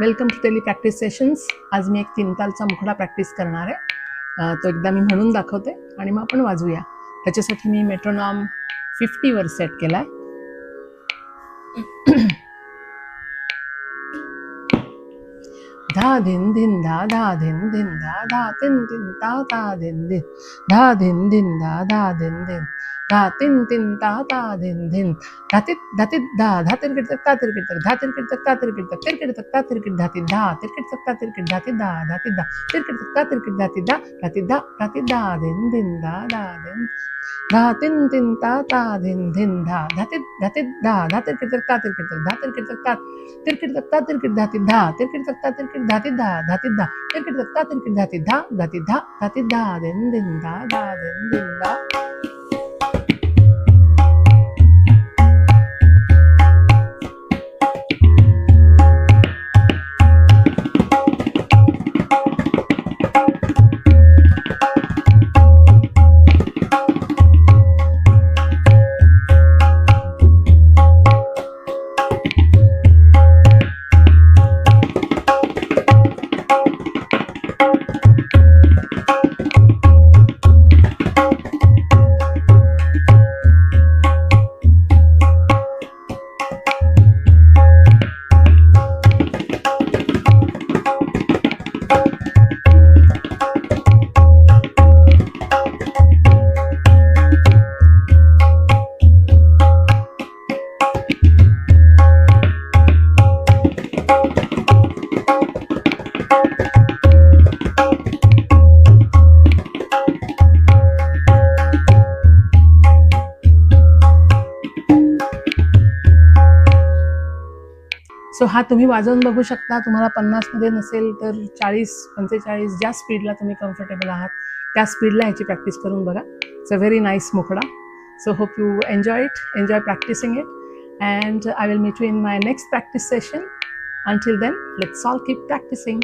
Welcome to tele practice sessions आज मी एक तीन तालचा मुखडा प्रॅक्टिस करणार आहे. तो एकदा मी म्हणून दाखवते आणि मग आपण वाजवूया. त्याच्यासाठी मी मेट्रोनॉम फिफ्टीवर सेट केला आहे धा धिन धिन धा धा धिन धिन धा धा तिन तिन ता ता धिन धिन. धा धिन धिन धा धा धिन धिन. धा तिन तिन ता ता धिन धिन धातीत धातीत धा धा तिरकिट तक ता तिरकिट तक धा तिरकिट तक ता तिरकिट तक तिरकिट तक ता तिरकिट धाती धा तिरकिट तक ता तिरकिट धाती धा धाती धा तिरकिट तक ता तिरकिट धाती धा धाती धा धाती धा धिन। धिन धा धा धिन धा तिन तिन ता ता धिन धिन धा धातीत धातीत धा धा तिरकिट तक ता तिरकिट तक धा तिरकिट तक ता तिरकिट तक ता तिरकिट धाती धा तिरकिट तक ता तिरकिट धाती धा धाती धा तिरकिट तक ता तिरकिट धाती धा धाती धा धाती धा। सो हा तुम्ही वाजवून बघू शकता. तुम्हाला पन्नासमध्ये नसेल तर चाळीस पंचेचाळीस ज्या स्पीडला तुम्ही कम्फर्टेबल आहात त्या स्पीडला ह्याची प्रॅक्टिस करून बघा. It's a very nice मुखडा. So hope you enjoy it enjoy practicing it and I will meet you in my next practice session Until then, let's all keep practicing.